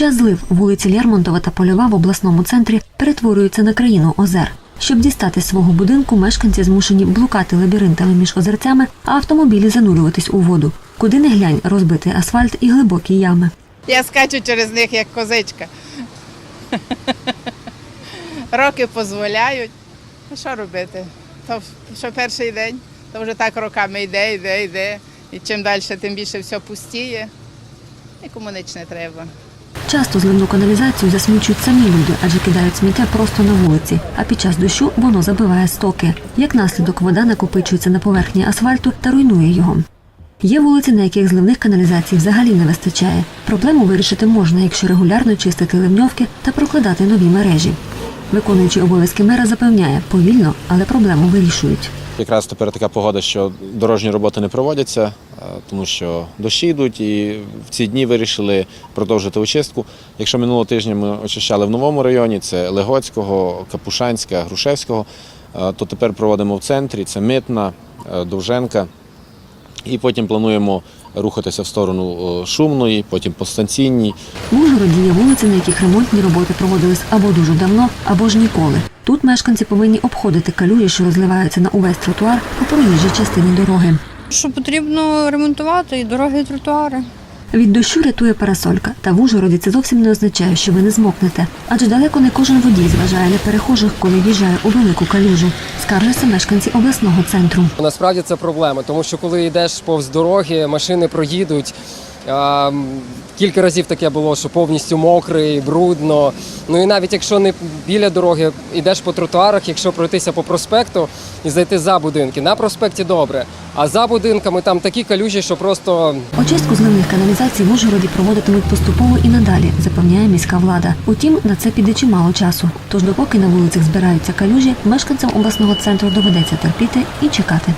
час злив вулиці Лермонтова та Польова в обласному центрі перетворюються на країну озер. Щоб дістати свого будинку, мешканці змушені блукати лабіринтами між озерцями, а автомобілі занурюватись у воду. Куди не глянь, розбитий асфальт і глибокі ями. Я скачу через них як козичка. Роки дозволяють. Ну, що робити? То що перший день, то вже так роками йде, йде, йде. І чим далі, тим більше все пустіє. Нікому ніч не треба. Часто зливну каналізацію засмічують самі люди, адже кидають сміття просто на вулиці, а під час дощу воно забиває стоки. Як наслідок, вода накопичується на поверхні асфальту та руйнує його. Є вулиці, на яких зливних каналізацій взагалі не вистачає. Проблему вирішити можна, якщо регулярно чистити ливньовки та прокладати нові мережі. Виконуючий обов'язки мера запевняє, повільно, але проблему вирішують. Якраз тепер така погода, що дорожні роботи не проводяться, тому що дощі йдуть, і в ці дні вирішили продовжити очистку. Якщо минулого тижня ми очищали в новому районі, це Легоцького, Капушанська, Грушевського, е, то тепер проводимо в центрі, це Митна, е, Довженка. І потім плануємо рухатися в сторону е, Шумної, потім по станційній. В Ужгороді є вулиці, на яких ремонтні роботи проводились або дуже давно, або ж ніколи. Тут мешканці повинні обходити калюжі, що розливаються на увесь тротуар по проїжджій частині дороги. Що потрібно ремонтувати і дороги, і тротуари. Від дощу рятує парасолька, та в Ужгороді це зовсім не означає, що ви не змокнете. Адже далеко не кожен водій зважає на перехожих, коли в'їжджає у велику калюжу. Скаржаться мешканці обласного центру. Насправді це проблема, тому що коли йдеш повз дороги, машини проїдуть. Кілька разів таке було, що повністю мокрий, брудно. Ну і навіть якщо не біля дороги, йдеш по тротуарах, якщо пройтися по проспекту і зайти за будинки, на проспекті добре. А за будинками там такі калюжі, що просто Очистку зливних каналізацій в Ужгороді проводитимуть поступово і надалі, запевняє міська влада. Утім, на це піде чимало часу. Тож, допоки на вулицях збираються калюжі, мешканцям обласного центру доведеться терпіти і чекати.